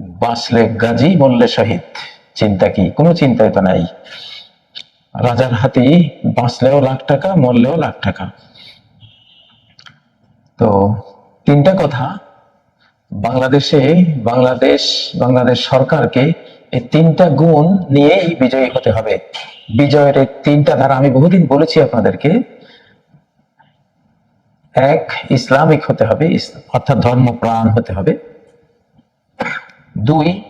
বাঁচলে গাজী, মরলে শহীদ। চিন্তা কি? কোনো চিন্তাই তো নাই। রাজার হাতি বাঁচলেও লাখ টাকা, মরলেও লাখ টাকা। তো তিনটা কথা। বাংলাদেশে বাংলাদেশ বাংলাদেশ সরকারকে এই তিনটা গুণ নিয়েই বিজয়ী হতে হবে। বিজয়ের এই তিনটা ধারা আমি বহুদিন বলেছি আপনাদেরকে। এক, ইসলামিক হতে হবে অর্থাৎ ধর্মপ্রাণ হতে হবে। দুই,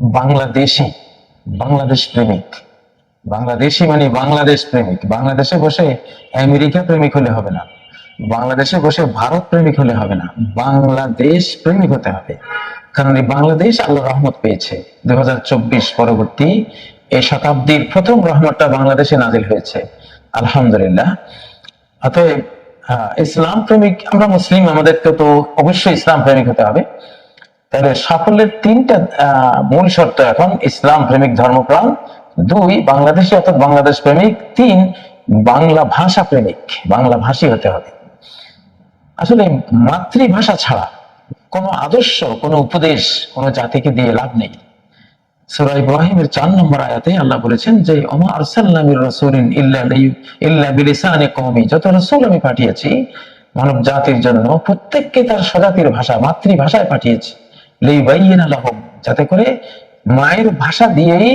বাংলাদেশি, বাংলাদেশ প্রেমিক। বাংলাদেশি মানে বাংলাদেশ প্রেমিক। বাংলাদেশে বসে আমেরিকা প্রেমিক হলে হবে না। বাংলাদেশে বসে ভারত প্রেমিক হলে হবে না। বাংলাদেশ প্রেমিক হতে হবে। কারণ এই বাংলাদেশ আল্লাহ রহমত পেয়েছে। দু হাজার চব্বিশ পরবর্তী এই শতাব্দীর প্রথম রহমতটা বাংলাদেশে নাজিল হয়েছে। আলহামদুলিল্লাহ। অতএব ইসলাম প্রেমিক, আমরা মুসলিম, আমাদেরকে তো অবশ্যই ইসলাম প্রেমিক হতে হবে। তাহলে সাফল্যের তিনটা মূল শর্ত এখন, ইসলাম প্রেমিক ধর্মপ্রাণ। দুই, বাংলাদেশি অর্থাৎ বাংলাদেশ প্রেমিক। তিন, বাংলা ভাষা প্রেমিক। বাংলা ভাষী হতে হবে। আসলে মাতৃভাষা ছাড়া কোনো আদর্শ, কোনো উপদেশ, কোনো জাতিকে দিয়ে লাভ নেই। সূরা ইব্রাহিমের চার নম্বর আয়াতে আল্লাহ বলেছেন যে, ওমা আরসালনা মির রাসূলিন ইল্লা ইল্লা বিলিসানি যত রাসূল আমি পাঠিয়েছি মানব জাতির জন্য প্রত্যেককে তার স্বজাতির ভাষা, মাতৃভাষায় পাঠিয়েছি। যাতে করে মায়ের ভাষা দিয়েই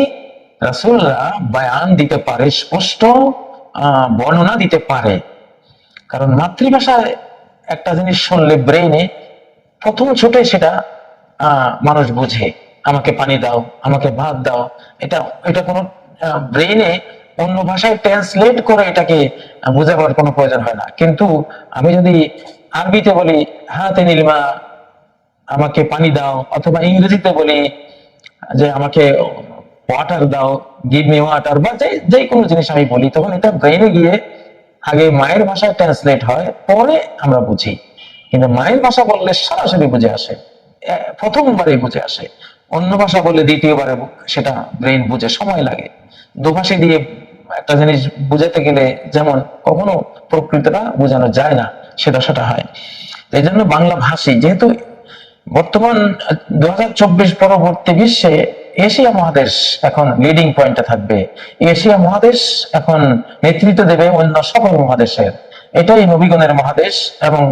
রাসূলরা বয়ান দিতে পারে, স্পষ্ট বর্ণনা দিতে পারে। কারণ মাতৃভাষায় একটা জিনিস শুনলে ব্রেইনে প্রথম ছোটে সেটা মানুষ বুঝে, আমাকে পানি দাও, আমাকে ভাত দাও। এটা এটা কোনো ব্রেইনে অন্য ভাষায় ট্রান্সলেট করে এটাকে বোঝাবার কোনো প্রয়োজন হয় না। কিন্তু আমি যদি আরবিতে বলি হাতে নীলিমা আমাকে পানি দাও, অথবা ইংরেজিতে বলি যে আমাকে ওয়াটার দাও গিভ মি ওয়াটার বা যে যে কোনো জিনিস আমি বলি, তখন এটা ব্রেইনে গিয়ে আগে মায়ের ভাষায় ট্রান্সলেট হয়, পরে আমরা বুঝি। কিন্তু মায়ের ভাষা বললে সরাসরি বুঝে আসে প্রথমবারে বুঝে আসে। অন্য ভাষা বললে দ্বিতীয়বারে সেটা ব্রেন বুঝে সময় লাগে। দুভাষী দিয়ে একটা জিনিস বুঝাতে গেলে যেমন কখনো প্রকৃতটা বোঝানো যায় না সে দশাটা হয়। এই জন্য বাংলা ভাষী, যেহেতু বর্তমান দুহাজার চব্বিশ পরবর্তী বিশ্বে এশিয়া মহাদেশ এখন লিডিং পয়েন্টে থাকবে। এশিয়া মহাদেশ এখন নেতৃত্ব দেবে অন্য সকল মহাদেশের। এটাই নবীগণের মহাদেশ এবং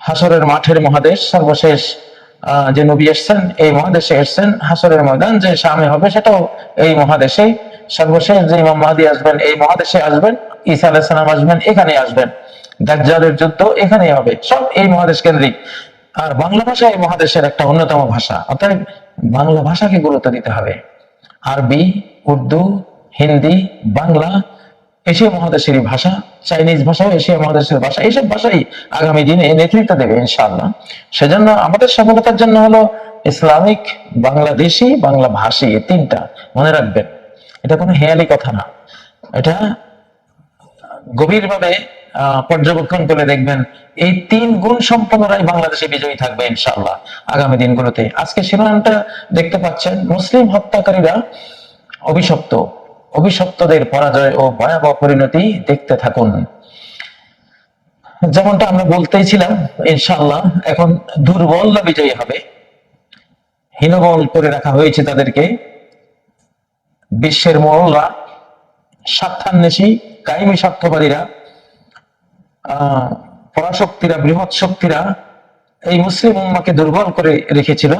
হাসরের মাঠের মহাদেশ। সর্বশেষ যে নবী এসছেন, এই মহাদেশে এসছেন হাসরের ময়দান যে সামনে হবে সেটাও এই মহাদেশে। সর্বশেষ যে ইমাম মাহাদি আসবেন, এই মহাদেশে আসবেন, ঈসা আলাইসালাম আসবেন এখানে আসবেন। দাজ্জালের যুদ্ধ এখানেই হবে। সব এই মহাদেশ কেন্দ্রিক। আর বাংলা ভাষা এই মহাদেশের একটা অন্যতম ভাষা। অর্থাৎ বাংলা ভাষাকে গুরুত্ব দিতে হবে। আরবি, উর্দু, হিন্দি, বাংলা, এশিয়া মহাদেশেরই ভাষা, চাইনিজ ভাষা এশিয়া মহাদেশের ভাষা, এইসব ভাষাই আগামী দিনে নেতৃত্ব দেবে ইনশাআল্লাহ। সেজন্য আমাদের সফলতার জন্য হলো ইসলামিক বাংলাদেশি বাংলা ভাষী তিনটা। মনে রাখবেন, এটা কোনো হেয়ালি কথা না। এটা গভীরভাবে পর্যবেক্ষণ করে দেখবেন এই তিন গুণ সম্পন্নরাই বাংলাদেশে বিজয়ী থাকবে ইনশাআল্লাহ আগামী দিনগুলোতে। আজকে শিরোনামটা দেখতে পাচ্ছেন, মুসলিম হত্যাকারীরা অভিশপ্ত। অভিশপ্তদের পরাজয় ও ভয়াবহ পরিণতি দেখতে থাকুন। যেমনটা আমরা বলতেই ছিলাম, ইনশাআল্লাহ এখন দুর্বলরা বিজয়ী হবে? হীনবল করে রাখা হয়েছে তাদেরকে। বিশ্বের মরলরা স্বার্থান্বেষী, কায়েমি স্বার্থবাদীরা পরাশক্তিরা, বৃহৎ শক্তিরা এই মুসলিম উম্মাকে দুর্বল করে রেখেছিল,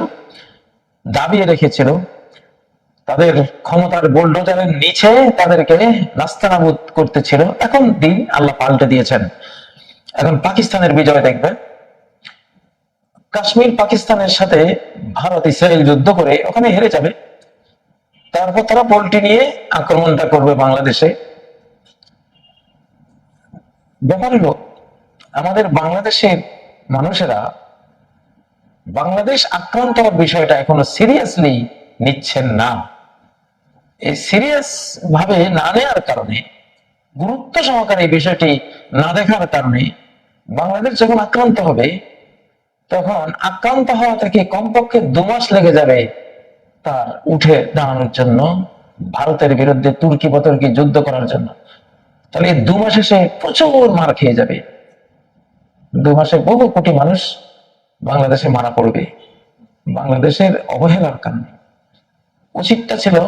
দাবিয়ে রেখেছিল। তাদের ক্ষমতার বোল্ডোজারের নিচে তাদেরকে নাস্তানাবুদ করতেছিল। এখন দিন আল্লাহ পাল্টে দিয়েছেন। এখন পাকিস্তানের বিজয় দেখবেন কাশ্মীর পাকিস্তানের সাথে ভারত, ইসরায়েল যুদ্ধ করে ওখানে হেরে যাবে। তারপর তারা পোল্ট্রি নিয়ে আক্রমণটা করবে বাংলাদেশে। ব্যাপার হলো, আমাদের বাংলাদেশের মানুষেরা বাংলাদেশ আক্রান্ত হওয়ার বিষয়টা এখনও সিরিয়াসলি নিচ্ছেন না। এই সিরিয়াস ভাবে না নেওয়ার কারণে, গুরুত্ব সহকারে এই বিষয়টি না দেখার কারণে বাংলাদেশ যখন আক্রান্ত হবে, তখন আক্রান্ত হওয়া থেকে কমপক্ষে দু মাস লেগে যাবে তার উঠে দাঁড়ানোর জন্য, ভারতের বিরুদ্ধে তুর্কি বতর্কি যুদ্ধ করার জন্য। তাহলে দু মাসে সে প্রচুর মার খেয়ে যাবে। দু মাসে বহু কোটি মানুষ বাংলাদেশে মারা পড়বে। বাংলাদেশের অবহেলার কারণে। উচিতটা ছিল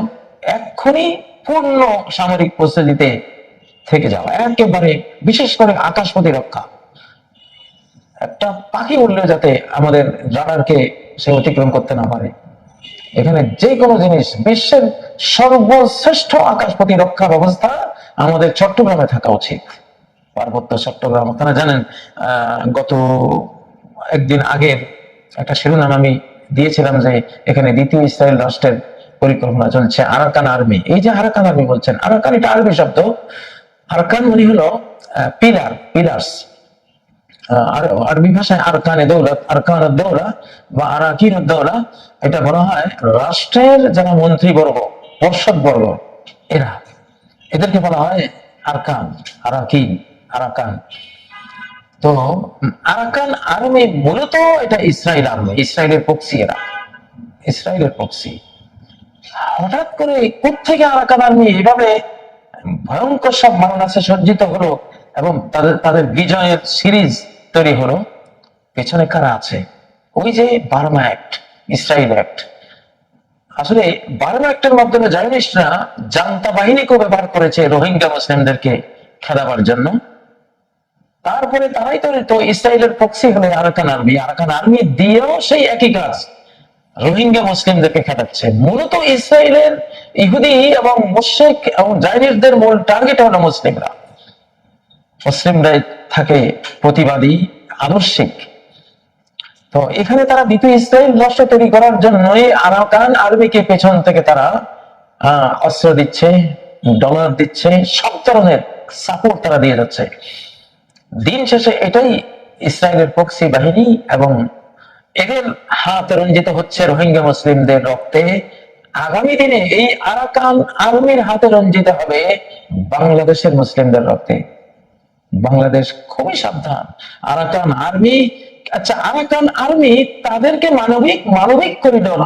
এক্ষুনি পূর্ণ সামরিক প্রস্তুতিতে থেকে যাওয়া। একেবারে বিশেষ করে আকাশ প্রতিরক্ষা। একটা পাখি উঠলেও যাতে আমাদের রাডারকে সে অতিক্রম করতে না পারে। এখানে যে কোনো জিনিস বিশ্বের সর্বশ্রেষ্ঠ আকাশ প্রতিরক্ষা ব্যবস্থা আমাদের চট্টগ্রামে থাকা উচিত। পার্বত্য চট্টগ্রাম, আপনারা জানেন গত একদিন আগের একটা শিরোনাম আমি দিয়েছিলাম যে এখানে দ্বিতীয় ইসরায়েল রাষ্ট্রের পরিকল্পনা চলছে, আরাকান আর্মি। এই যে আরাকান আর্মি বলছেন, আরাকান এটা আরবি শব্দ। আরাকান মানে হলো পিলার, পিলার্স। আর আরবি ভাষায় আরকানে দৌলত, আরকান দৌলা বা আরাকিন দৌলা, এটা বলা হয় রাষ্ট্রের যারা মন্ত্রীবর্গ পর্ষদবর্গ এরা। এদেরকে বলা হয় আরকান, আরাকিন, আরাকান। তো আরাকান আর্মি মূলত এটা ইসরায়েল আর্মি ইসরায়েলের পক্ষী এরা ইসরায়েলের পক্ষী। হঠাৎ করে কোথেকে আরাকান আর্মি এভাবে ভয়ঙ্কর সব মারণাসে সজ্জিত হলো এবং তাদের তাদের বিজয়ের সিরিজ তৈরি হলো, পেছনে কারা আছে? ওই যে বার্মা অ্যাক্ট ইসরায়েল অ্যাক্ট। আসলে বার্মা অ্যাক্টের মাধ্যমে জায়নিস্টরা জান্তা বাহিনীকেও ব্যবহার করেছে রোহিঙ্গা মুসলিমদেরকে খেদাবার জন্য। তারপরে তারাই তো ইসরায়েলের পক্ষে হলো আরাকান আর্মি আরাকান আর্মি দিয়েও সেই একই কাজ, রোহিঙ্গা মুসলিমদেরকে খেটাচ্ছে মূলত ইসরায়েলের ইহুদি এবং মুশরিক এবং জাইনিসদের মূল টার্গেট হলো মুসলিমরা। মুসলিমরাই থাকে প্রতিবাদী আদর্শিক। তো এখানে তারা দ্বিতীয় ইসরায়েল রাষ্ট্র তৈরি করার জন্যই আরাকান আর্মিকে পেছন থেকে তারা অস্ত্র দিচ্ছে, ডলার দিচ্ছে, সব ধরনের সাপোর্ট তারা দিয়ে যাচ্ছে। দিন শেষে এটাই ইসরায়েলের পক্ষী বাহিনী এবং এদের হাত রঞ্জিত হচ্ছে রোহিঙ্গা মুসলিমদের রক্তে। আগামী দিনে এই আরাকান আর্মির হাতে রঞ্জিত হবে বাংলাদেশের মুসলিমদের রক্তে। বাংলাদেশ খুবই সাবধান। আরাকান আর্মি আচ্ছা আরাকান আর্মি তাদেরকে মানবিক মানবিক করিডোর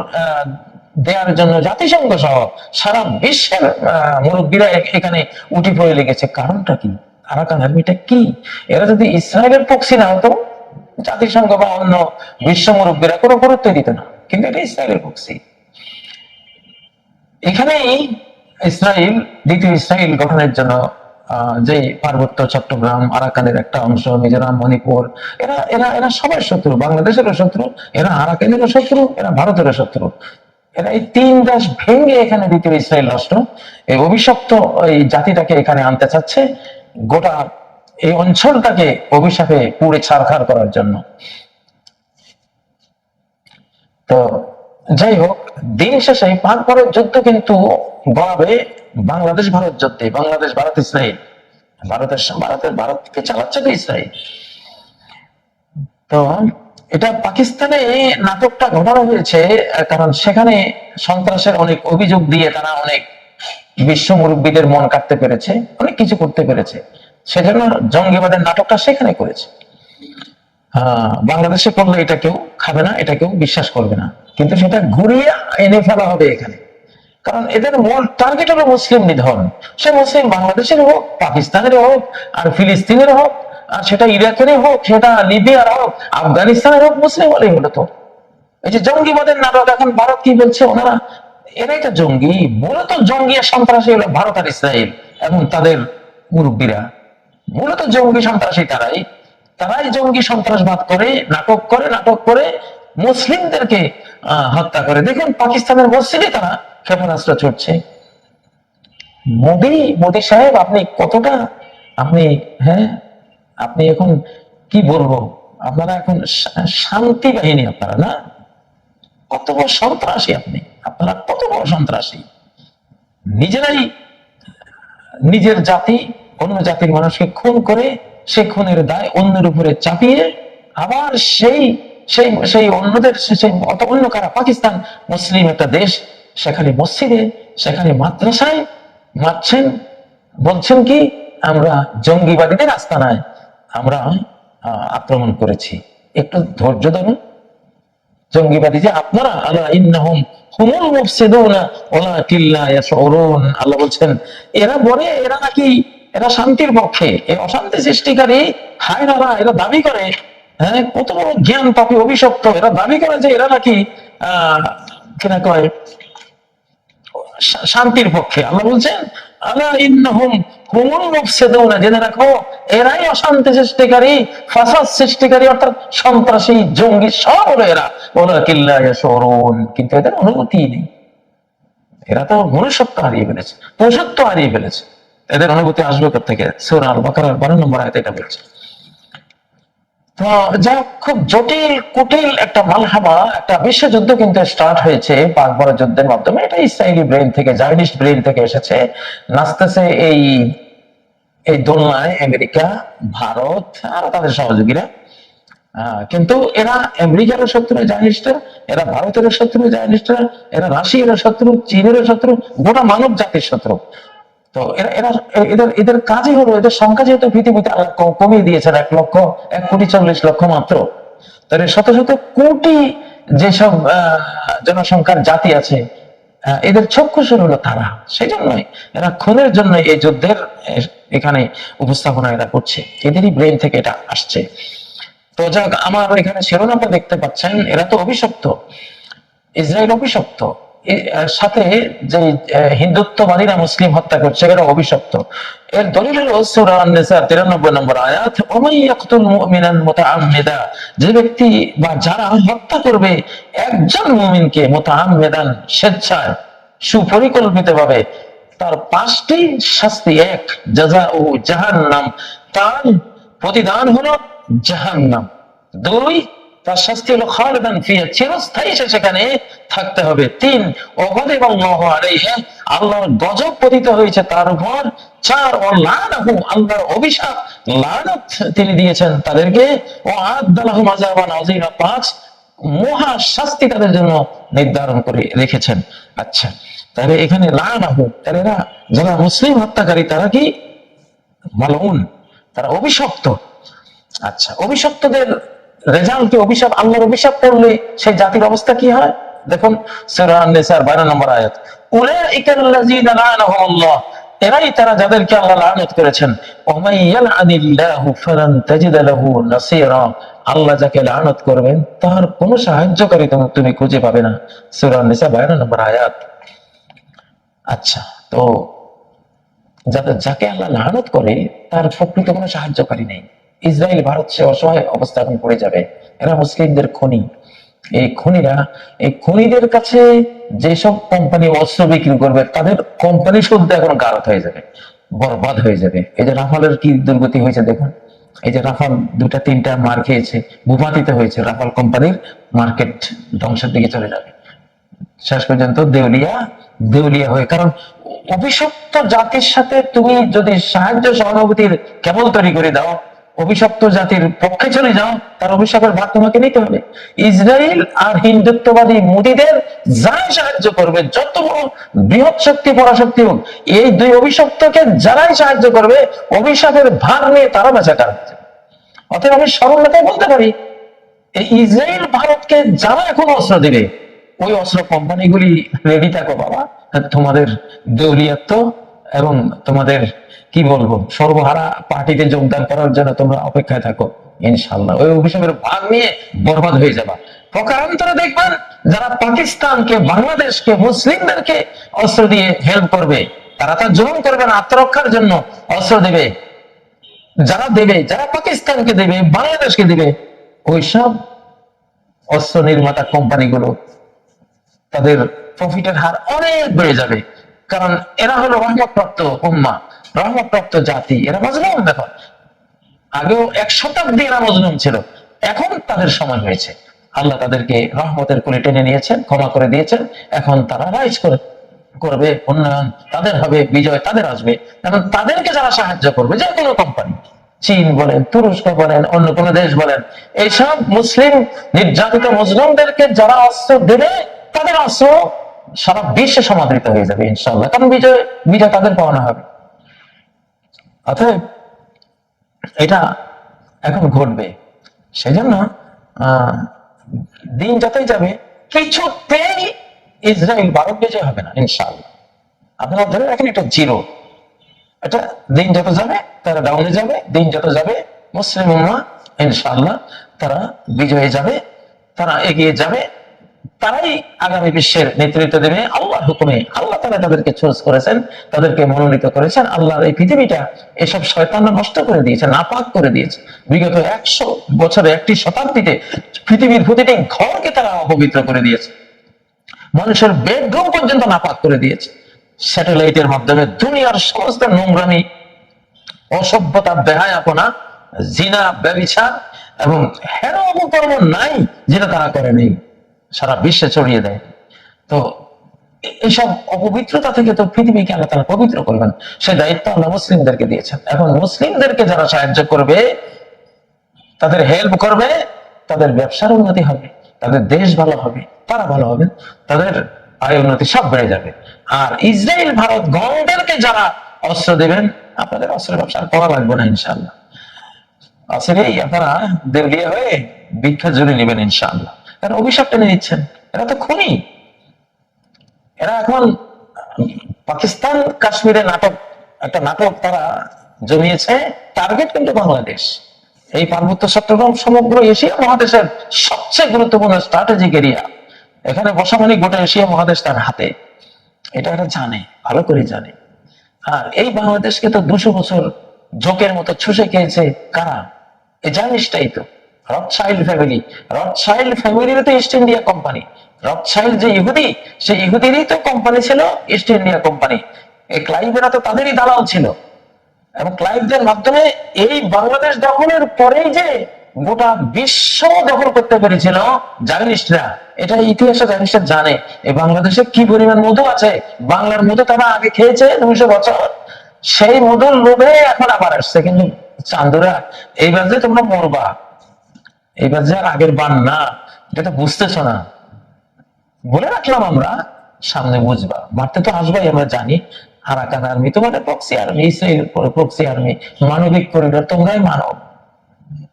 দেওয়ার জন্য জাতিসংঘ সহ সারা বিশ্বের মুরব্বীরা এখানে উঠি পড়ে লেগেছে। কারণটা কি? আরাকান আর্মিটা কি? এরা যদি ইসরায়েলের পক্ষী না হতো, জাতিসংঘ বা অন্য বিশ্ব মুরব্বীরা কোনো গুরুত্ব দিত না। কিন্তু এটা ইসরায়েলের পক্ষী। এখানেই ইসরায়েল, দ্বিতীয় ইসরায়েল গঠনের জন্য যে পার্বত্য চট্টগ্রাম, আরাকানের একটা অংশ, মিজোরাম, মণিপুর, এরা এরা এরা সবাই শত্রু, বাংলাদেশেরও শত্রু, এরা আরাকানেরও শত্রু, এরা ভারতেরও শত্রু। এরা এই তিন দেশ ভেঙে এখানে দ্বিতীয় ইসরায়েল রাষ্ট্র, এই অভিশপ্ত এই জাতিটাকে এখানে আনতে চাচ্ছে, গোটা এই অঞ্চলটাকে অভিশাপে পুড়ে ছারখার করার জন্য। তো যাই হোক দিন শেষে পাক ভারত যুদ্ধ কিন্তু গড়াবে বাংলাদেশ ভারত যুদ্ধে। বাংলাদেশ ভারত ইসরায়েল ভারতের ভারতের ভারতকে চালাচ্ছে তো ইসরায়েল তো এটা পাকিস্তানে নাটকটা ঘটানো হয়েছে কারণ সেখানে সন্ত্রাসের অনেক অভিযোগ দিয়ে তারা অনেক বিশ্ব মুরব্বীদের মন কাটতে পেরেছে অনেক কিছু করতে পেরেছে। সেজন্য জঙ্গিবাদের নাটকটা সেখানে করেছে। আহ, বাংলাদেশে করলে এটা কেউ খাবে না এটা কেউ বিশ্বাস করবে না। কিন্তু সেটা ঘুরিয়ে এনে ফেলা হবে এখানে। কারণ এদের মূল টার্গেট হলো মুসলিম নিধন। সে মুসলিম বাংলাদেশের হোক, পাকিস্তানের হোক, আর ফিলিস্তিনের হোক, আর সেটা ইরাকের হোক, সেটা লিবিয়ার হোক, আফগানিস্তানের হোক, মুসলিম হলেই হলো তো এই যে জঙ্গিবাদের নাটক, এখন ভারত কি বলছে ওনারা? এরাই তো জঙ্গি। মূলত জঙ্গি আর সন্ত্রাসী হলো ভারত আর ইসরায়েল এবং তাদের মুরব্বীরা। মূলত জঙ্গি সন্ত্রাসী তারাই। তারাই জঙ্গি সন্ত্রাসবাদ করে, নাটক করে নাটক করে মুসলিমদেরকে হত্যা করে। দেখুন, পাকিস্তানের মসজিদে তারা ক্ষেপণাস্ত্র ছুটছে মোদি মোদি সাহেব, আপনি কতটা, আপনি হ্যাঁ আপনি এখন কি বলব? আপনারা এখন শান্তি বাহিনী আপনারা, না? কত বড় সন্ত্রাসী আপনি। আপনারা কত বড় সন্ত্রাসী। নিজেরাই নিজের জাতি অন্য জাতির মানুষকে খুন করে সে খুনের দায় অন্যের উপরে চাপিয়ে আবার সেই সেই সেই অন্যদের, সেই অত অন্য কারা? পাকিস্তান মুসলিম একটা দেশ, সেখানে মসজিদে, সেখানে মাদ্রাসায় মারছেন। বলছেন কি, আমরা জঙ্গিবাদীদের আস্তানায় আমরা আক্রমণ করেছি। একটু ধৈর্য ধরুন। জঙ্গিবাদী যে আপনারা, আলা ইন্নাহুম হুমুল মুফসিদুনা, ওয়ালাকিন লা ইয়াশউরুন, আল্লাহ বলছেন, এরা বলে এরা নাকি, এরা শান্তির পক্ষে। এই অশান্তি সৃষ্টিকারী হায়নারা এরা দাবি করে হ্যাঁ কত বড় জ্ঞান পাপী অভিশপ্ত। এরা দাবি করে যে এরা নাকি, আহ কিনা কয় শান্তির পক্ষে। আল্লাহ বলছেন সন্ত্রাসী, জঙ্গি এরা। কিন্তু এদের অনুমতি নেই। এরা তো মনুষ্যত্ব হারিয়ে ফেলেছে, পুরুষত্ব হারিয়ে ফেলেছে। এদের অনুভূতি আসবে থেকে সূরা আল বাকারার 12 নম্বর আয়াতে এটা বলছে। যা খুব জটিল, কুটিল একটা মালহামা, একটা বিশ্বযুদ্ধ কিন্তু স্টার্ট হয়েছে পাক বড় যুদ্ধের মাধ্যমে। এটা ইসরায়েলি ব্রেন থেকে জাইনিস্ট ব্রেন থেকে এসেছে। নাচতেছে এই এই দোলনায় আমেরিকা, ভারত, আর তাদের সহযোগীরা। কিন্তু এরা আমেরিকারও শত্রু জাইনিস্টরা এরা ভারতের শত্রু জাইনিস্টরা এরা রাশিয়ার শত্রু চীনের শত্রু, গোটা মানব জাতির শত্রু। তো এরা এদের কাজই হলো, এদের সংখ্যা যেহেতু পৃথিবীতে কমিয়ে দিয়েছেন এক লক্ষ, এক কোটি চল্লিশ লক্ষ মাত্র। তাহলে শত শত কোটি যেসব জনসংখ্যার জাতি আছে এদের চক্ষুসুর হলো তারা। সেই জন্যই এরা খুনের জন্য এই যুদ্ধের এখানে উপস্থাপনা এরা করছে। এদেরই ব্রেন থেকে এটা আসছে। তো যাক, আমার এখানে শিরোনামটা দেখতে পাচ্ছেন, এরা তো অভিশপ্ত। ইসরায়েল অভিশপ্ত। সাথে যে হিন্দুত্ববাদীরা মুসলিম হত্যা করছে এরা অভিশপ্ত। এর দলিল হলো সূরা আন-নিসা 93 নম্বর আয়াত ওমাই ইয়াকতুল মুমিনান মুতাআম্মিদা যে ব্যক্তি বা যারা হত্যা করবে, একজন মুমিনকে মুতাআম্মিদান, স্বেচ্ছায়, সুপরিকল্পিতভাবে, তার পাঁচটি শাস্তি এক জাযা ও জাহান্নাম। তার প্রতিদান হলো জাহান্নাম। দুই তার শাস্তি হলো খালিদান ফিহা, চিরস্থায়ী সে সেখানে থাকতে হবে। তিন অগদেব আল্লাহ আলাইহি, আল্লাহর গজব পতিত হয়েছে তার উপর। চার ও লানাহু আল্লাহর অভিশাপ, লানত তিনি দিয়েছেন তাদেরকে। ও আদালাহু মাযাবান আযীমা পাঁচ, মহা শাস্তি তাদের জন্য নির্ধারণ করে রেখেছেন। আচ্ছা তাহলে এখানে লানাহু, তাহলে এরা যারা মুসলিম হত্যাকারী, তারা কি? মালউন, তারা অভিশপ্ত। আচ্ছা অভিশপ্তদের রেজাল্ট, অভিশাপ, আল্লাহর অভিশাপ পড়লে সেই জাতির অবস্থা কি হয়? দেখুন 12 নম্বর আয়াত। এরাই তারা যাদেরকে আল্লাহ লানত করেছেন। আল্লাহ যাকে লানত করবেন, তার কোনো সাহায্যকারী তুমি- খুঁজে পাবে না। সূরা আন-নিসা 12 নম্বর আয়াত। আচ্ছা তো যাদের যাকে আল্লাহ লানত করে, তার প্রকৃত কোনো সাহায্যকারী নেই। ইসরায়েল, ভারত সে অসহায় অবস্থা এখন পড়ে যাবে। এরা মুসলিমদের খনি। এই খনিরা, এই খনিদের কাছে যেসব কোম্পানি অস্ত্র বিক্রি করবে, তাদের কোম্পানি শুদ্ধ এখন গারত হয়ে যাবে, বরবাদ হয়ে যাবে। এই যে রাফালের কি দুর্গতি হয়েছে দেখুন। এই যে রাফাল দুটা তিনটা মার খেয়েছে, ভূপাতিত হয়েছে রাফাল কোম্পানির মার্কেট ধ্বংসের দিকে চলে যাবে। শেষ পর্যন্ত দেউলিয়া দেউলিয়া হয়ে কারণ অভিশপ্ত জাতির সাথে তুমি যদি সাহায্য সহানুভূতির কেবল তৈরি করে দাও অভিশপ্ত জাতির পক্ষে চলে যাও, তার অভিশাপের ভাগ তোমাকে নিতে হবে। ইসরায়েল আর হিন্দুত্ববাদী মোদীদের যাই সাহায্য করবে, যত বড় বৃহৎ শক্তি, পরাশক্তি হোক, এই দুই অভিশপ্তকে যারাই সাহায্য করবে, অভিশাপের ভার নিয়ে তারা বেচা কাজ অতএব আমি সরলতায় বলতে পারি ইসরায়েল ভারতকে যারা এখন অস্ত্র দিবে, ওই অস্ত্র কোম্পানিগুলি রেডি থাকো বাবা। তোমাদের দেউলিয়াত্ব এবং তোমাদের কি বলব? সর্বহারা পার্টিতে যোগদান করার জন্য তোমরা অপেক্ষায় থাকো ইনশাল্লাহ ওই অভিশাপের ভাগ নিয়ে বরবাদ হয়ে যাবা। প্রকারান্তরে দেখবেন যারা পাকিস্তানকে, বাংলাদেশকে, মুসলিমদেরকে অস্ত্র দিয়ে হেল্প করবে, তারা তার জুলুম করবে না, আত্মরক্ষার জন্য অস্ত্র দেবে। যারা দেবে, যারা পাকিস্তানকে দেবে, বাংলাদেশকে দেবে, ওইসব অস্ত্র নির্মাতা কোম্পানিগুলো তাদের প্রফিটের হার অনেক বেড়ে যাবে। কারণ এরা হলো রহমতপ্রাপ্ত উম্মা। রহমতপ্রাপ্ত জাতি, এরা মজলুম দেখো। আগেও এক শতাব্দী এরা মজলুম ছিল, এখন তাদের সময় হয়েছে। আল্লাহ তাদেরকে রহমতের কোলে টেনে নিয়েছেন, ক্ষমা করে দিয়েছেন, এখন তারা রাইজ করে করবে, উন্নয়ন তাদের হবে, বিজয় তাদের আসবে। এখন তাদেরকে যারা সাহায্য করবে, যে কোনো কোম্পানি চীন বলেন, তুরস্ক বলেন, অন্য কোনো দেশ বলেন, এইসব মুসলিম নির্যাতিত মুসলিমদেরকে যারা অস্ত্র দেবে, তাদের অস্ত্র সারা বিশ্বে সমাদৃত হয়ে যাবে ইনশাল্লাহ কারণ বিজয় বিজয় তাদের পাওয়ানো হবে। অতএব এটা এখন ঘটবে। সেজন্য দিন যতই যাবে, কিছুতেই ইসরায়েল ভারত বিজয় হবে না, ইনশাআল্লাহ। আপনারা ধরে রাখেন, এটা জিরো। এটা দিন যত যাবে, তারা ডাউনে যাবে। দিন যত যাবে মুসলিম উম্মা ইনশাআল্লাহ, তারা বিজয়ে যাবে, তারা এগিয়ে যাবে। তারাই আগামী বিশ্বের নেতৃত্ব দেবে। আল্লাহর হুকুমে আল্লাহ তারা তাদেরকে চুজ করেছেন, তাদেরকে মনোনীত করেছেন। আল্লাহর এই পৃথিবীটা এসব শয়তানরা নষ্ট করে দিয়েছে, নাপাক করে দিয়েছে। বিগত একশো বছরে একটি শতাব্দীতে পৃথিবীর প্রতিটি ঘরকে তারা অপবিত্র করে দিয়েছে। মানুষের বেডরুম পর্যন্ত নাপাক করে দিয়েছে। স্যাটেলাইটের মাধ্যমে দুনিয়ার সমস্ত নোংরামি, অসভ্যতা, বেহায়াপনা, জিনা, ব্যবিচার এবং হেরো অপকর্ম নাই যেটা তারা করে নেই সারা বিশ্বে ছড়িয়ে দেয়। তো এইসব অপবিত্রতা থেকে তো পৃথিবীকে আল্লাহ তারা পবিত্র করবেন। সেই দায়িত্ব আল্লাহ মুসলিমদেরকে দিয়েছেন এখন মুসলিমদেরকে যারা সাহায্য করবে, তাদের হেল্প করবে, তাদের ব্যবসার উন্নতি হবে, তাদের দেশ ভালো হবে, তারা ভালো হবে, তাদের আয় উন্নতি সব বেড়ে যাবে। আর ইসরায়েল ভারত গণদেরকে যারা অস্ত্র দেবেন, আপনাদের অস্ত্র ব্যবসা করা লাগবে না ইনশাল্লাহ আসলেই আপনারা দেউলিয়া হয়ে ভিক্ষা জুড়ে নেবেন ইনশাআল্লাহ। কারণ অভিশাপ টেনে নিচ্ছেন। এরা তো খুনি। এরা এখন, পাকিস্তান কাশ্মীরে নাটক, একটা নাটক তারা জমিয়েছে, টার্গেট কিন্তু বাংলাদেশ। এই পার্বত্য চট্টগ্রাম, সমগ্র এশিয়া মহাদেশের সবচেয়ে গুরুত্বপূর্ণ স্ট্র্যাটেজিক এরিয়া এখানে বসা মানে গোটা এশিয়া মহাদেশ তার হাতে। এটা এরা জানে, ভালো করে জানে। আর এই বাংলাদেশকে তো দুশো বছর জোকের মতো ছুষে খেয়েছে কারা? এই জানিসটাই তো। রথসাইল্ড ফ্যামিলি রথসাইল্ড ফ্যামিলির তো ইস্ট ইন্ডিয়া কোম্পানি রথসাইল্ড যে ইহুদি, সেই ইহুদিরই তো কোম্পানি ছিল ইস্ট ইন্ডিয়া কোম্পানি এই ক্লাইভেরা তো তাদেরই দালাল ছিল। এবং ক্লাইভদের মাধ্যমে এই বাংলাদেশ দখলের পরেই যে গোটা বিশ্ব দখল করতে পেরেছিল জার্নিস্টরা এটা ইতিহাসে জার্নিস্টরা জানে। এই বাংলাদেশে কি পরিমাণ মধু আছে? বাংলার মধু তারা আগে খেয়েছে দুইশো বছর। সেই মধুর লোভে এখন আবার আসছে। কিন্তু চান্দুরা, এইবার যে তোমরা মরবা এইবার যে আগের বান না। এটা তো বুঝতেছো না। বলে রাখলাম আমরা সামনে বুঝবা। মারতে তো আসবাই আমরা জানি। আরাকান আর্মি তোমাদের proxy army Israel proxy army মানবিক করিডোর তোমরাই মানব।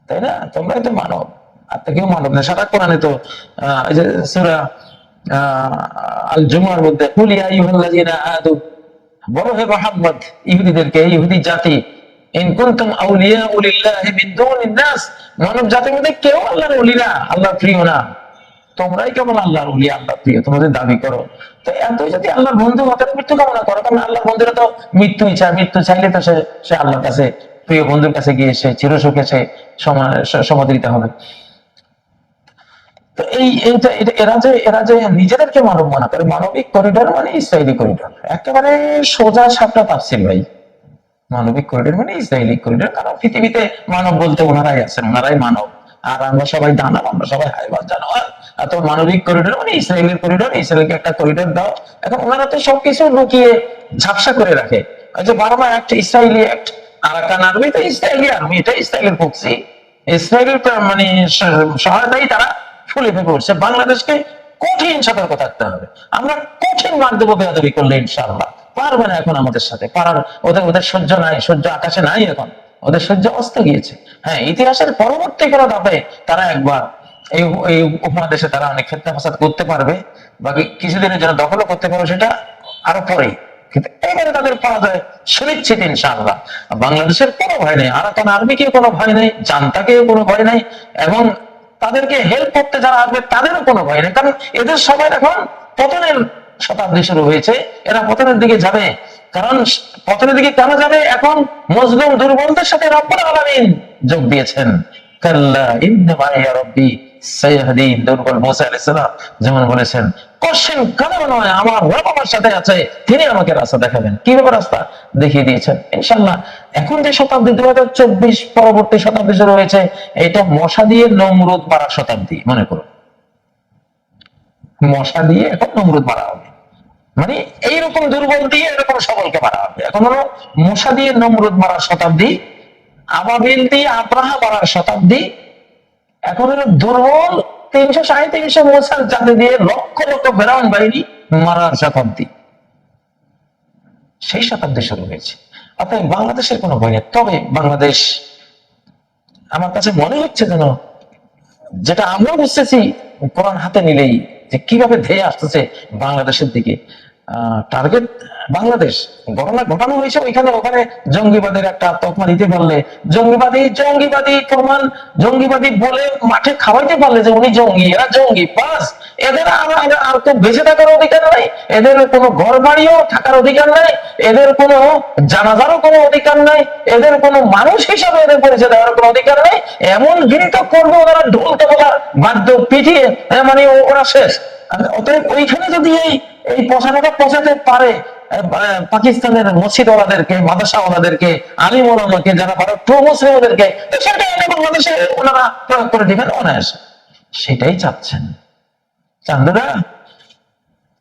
তাই না? তোমরাই তো মানব। আর তো কেউ মানব না। সারা কোরআনে তো আহ, আল জুমার মধ্যে বড় হে মোহাম্মদ ইহুদিদেরকে ইহুদি জাতি ইন কুনতুম আউলিয়া মিন মানব জাতির মধ্যে কেউ আল্লাহর আল্লাহর প্রিয় না। তোমরাই কেবল আল্লাহর আল্লাহ প্রিয়, তোমাদের দাবি করো। তো এত যদি আল্লাহর বন্ধু হতে মৃত্যু কামনা করো, কারণ আল্লাহর বন্ধুরা তো মৃত্যুই চায়, মৃত্যু চাইলে তো সে আল্লাহর কাছে, প্রিয় বন্ধুর কাছে গিয়ে সে চিরসুখে সে সমাদৃত হবে। তো এই এরা যে এরা যে নিজেদেরকে মানব মনে করে, মানবিক করিডোর মানে ইসরায়েলি করিডোর একেবারে সোজা সাপটা তাপসিল ভাই। মানবিক করিডোর মানে ইসরায়েলি করিডোর কারণ পৃথিবীতে মানব বলতে ওনারাই আছেন, ওনারাই মানব। আর আমরা সবাই দানব, আমরা সবাই হাইবার জানোয়ার। আর তো মানবিক করিডোর মানে ইসরায়েলের করিডোর ইসরায়েলকে একটা করিডোর দাও। এখন ওনারা তো সবকিছু লুকিয়ে ঝাপসা করে রাখে। যে বারবার একটা ইসরায়েলি অ্যাক্ট আরাকান আর্মি তো ইসরায়েলি আর্মি এটা ইসরায়েলের পক্ষে। ইসরায়েলের মানে সহায়তাই তারা ফুলে ফেপে উঠছে বাংলাদেশকে কঠিন সতর্ক থাকতে হবে। আমরা কঠিন দেবো বেয়াদবি করলে ইনশাআল্লাহ। পারবে না এখন আমাদের সাথে। পারার ওদের ওদের সহ্য নাই, সহ্য আকাশে নাই এখন। ওদের সহ্য অস্ত গিয়েছে। হ্যাঁ ইতিহাসের পরবর্তী কোনো ধাপে তারা একবার এই এই উপমহাদেশে তারা অনেক ক্ষেত্রে ফাসাদ করতে পারবে বাকি কিছুদিনের জন্য দখলও করতে পারবে সেটা আরও পরে কিন্তু এবারে তাদের পরাজয় সুনিশ্চিত ইনশাআল্লাহ। বাংলাদেশের কোনো ভয় নেই আরাকান আর্মিকে কোনো ভয় নেই, জান্তাকেও কোনো ভয় নেই, এবং তাদেরকে হেল্প করতে যারা আসবে তাদেরও কোনো ভয় নেই। কারণ এদের সবাই এখন পতনের শতাব্দী শুরু হয়েছে। এরা পতনের দিকে যাবে। কারণ পতনের দিকে কেন যাবে? এখন মজলুম দুর্বলদের সাথে রব্বুল আলামিন যোগ দিয়েছেন। কাল্লা ইয়া রাব্বি সাইয়াহদিন দুর্বল মুসা আলাইহিস সালাম যেমন বলেছেন, কোশ্চেন নয়, আমার রব আমার সাথে আছে, তিনি আমাকে রাস্তা দেখাবেন। কীভাবে রাস্তা? দেখিয়ে দিয়েছেন। ইনশাআল্লাহ, এখন যে শতাব্দী দুই হাজার চব্বিশ পরবর্তী শতাব্দী শুরু হয়েছে, এটা মশা দিয়ে নমরুদ মারার শতাব্দী, মনে করুন। মশা দিয়ে এখন নমরুদ মারা হবে। মানে এইরকম দুর্বল দিয়ে এরকম সবলকে মারা হবে। এখন হলো মশা দিয়ে নমরুদ মারার শতাব্দী, আবাবিল দিয়ে আব্রাহা মারার শতাব্দী। এখন হলো দুর্বল তিনশো সাড়ে তিনশো মোসার জাতি দিয়ে লক্ষ লক্ষ বেরাউন বাহিনী মারার শতাব্দী। সেই শতাব্দী শুরু হয়েছে। অর্থাৎ বাংলাদেশের কোনো ভয় নেই। তবে বাংলাদেশ, আমার কাছে মনে হচ্ছে যেন, যেটা আমরা বুঝতেছি, কোরআন হাতে নিলেই যে কীভাবে ধেয়ে আসতেছে বাংলাদেশের দিকে? টার্গেট বাংলাদেশ। ঘটনা ঘটানো হয়েছে ওইখানে ওখানে জঙ্গিবাদের একটা তকমা দিতে পারলে। জঙ্গিবাদী জঙ্গিবাদী প্রমাণ জঙ্গিবাদী বলে মাঠে খাওয়াইতে পারলে যে উনি জঙ্গি এরা জঙ্গি বাস। এদের আর তো বেঁচে থাকার অধিকার নাই এদের কোনো ঘর বাড়িও থাকার অধিকার নাই এদের কোনো জানাজারও কোনো অধিকার নাই এদের কোনো মানুষ হিসাবে এদের পরিচয় দেওয়ার কোনো অধিকার নেই। এমন গৃহীত করব ওরা ঢোল তবলা বাদ্য পিটিয়ে এ, মানে ওরা শেষ। অতএব ওইখানে যদি এই এই পচানোটা পচাতে পারে এ, বা- পাকিস্তানের মসজিদওয়ালাদেরকে মাদ্রাসাওয়ালাদেরকে আলিম ওলামাকে যারা ভারত প্রো মুসলিমদেরকে তো সেটা এনে বাংলাদেশে ওনারা প্রয়োগ করে দিবেন অনায়াসে সেটাই চাচ্ছেন। চান্দরা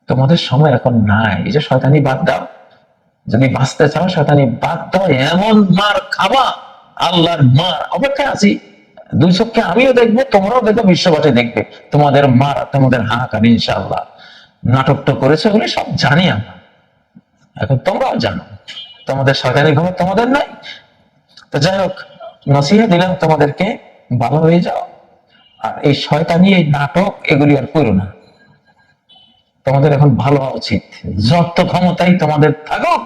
তোমাদের সময় এখন নাই। এই যে শয়তানি বাদ দাও। যদি বাঁচতে চাও শয়তানি বাদ দাও। এমন মার খাবা আল্লাহর মার। অপেক্ষায় আছি। দুই চোখকে আমিও দেখব তোমরাও দেখবে বিশ্ববাসী দেখবে। তোমাদের মার তোমাদের হাহাকার ইনশাআল্লাহ। নাটকটা করেছে বলে সব জানি আমরা। এখন তোমরাও জানো, তোমাদের শয়তানি খবর তোমাদের নাই। তো যাই হোক নসিহা দিলাম তোমাদেরকে, ভালো হয়ে যাও। আর এই শয়তানি, এই নাটক, এগুলি আর করো না। তোমাদের এখন ভালো হওয়া উচিত। যত ক্ষমতাই তোমাদের থাকুক,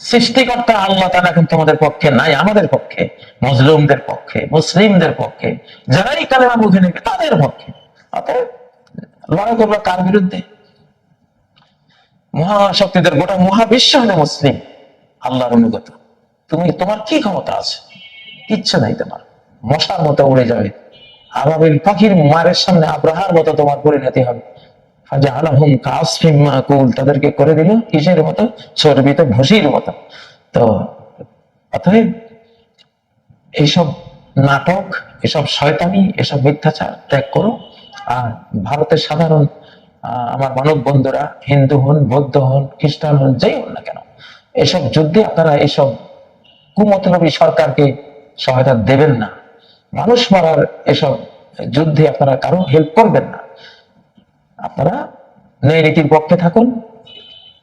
সৃষ্টিকর্তা আল্লাহ তারা এখন তোমাদের পক্ষে নাই, আমাদের পক্ষে, মজলুমদের পক্ষে, মুসলিমদের পক্ষে, যারাই কালেমা মুখে নেবে তাদের পক্ষে। অতএব লড়াই করব কার বিরুদ্ধে? মহাশক্তিদের গোটা মহাবিশ্ব হলো মুসলিম। আল্লাহর অনুগত। তুমি, তোমার কি ক্ষমতা আছে? কিচ্ছু নাই তোমার। মশার মতো উড়ে যাবে। আবাবিল পাখির মারের সামনে আব্রাহার মতো তোমার পরিণতি হবে। তাদেরকে করে দিল কিসের মতো? চর্বিত ভুসির মতো। তো, অতএব এইসব নাটক, এসব শয়তানি, এসব মিথ্যাচার ত্যাগ করো। আর ভারতের সাধারণ আমার মানব বন্ধুরা, হিন্দু হন, বৌদ্ধ হন, খ্রিস্টান হন, যেই হন না কেন, এসব যুদ্ধে আপনারা এসব কুমতলবী সরকারকে সহায়তা দেবেন না। মানুষ মারার এসব যুদ্ধে আপনারা কারও হেল্প করবেন না। আপনারা ন্যায় নীতির পক্ষে থাকুন।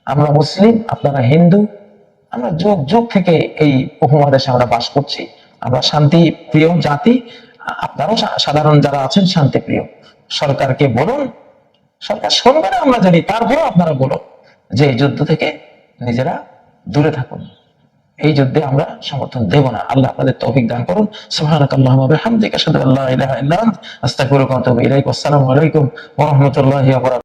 আমরা মুসলিম, আপনারা হিন্দু, আমরা যুগ যুগ থেকে এই উপমহাদেশে আমরা বাস করছি। আমরা শান্তি প্রিয় জাতি আপনারাও সাধারণ যারা আছেন, শান্তি প্রিয়। সরকারকে বলুন সরকার শুনবে না আমরা জানি তারপরে আপনারা বলুন যে এই যুদ্ধ থেকে নিজেরা দূরে থাকুন। এই যুদ্ধে আমরা সমর্থন দেব না। আল্লাহ আপনাদের তৌফিক দান করুন। সুবহানাকাল্লাহুম্মা ওয়া বিহামদিকা, আশহাদু আল্লা ইলাহা ইল্লা আস্তাগফিরুকা ওয়া আতুবু ইলাইক। আসসালামু আলাইকুম ওয়া রাহমাতুল্লাহি ওয়া বারাকাতুহু।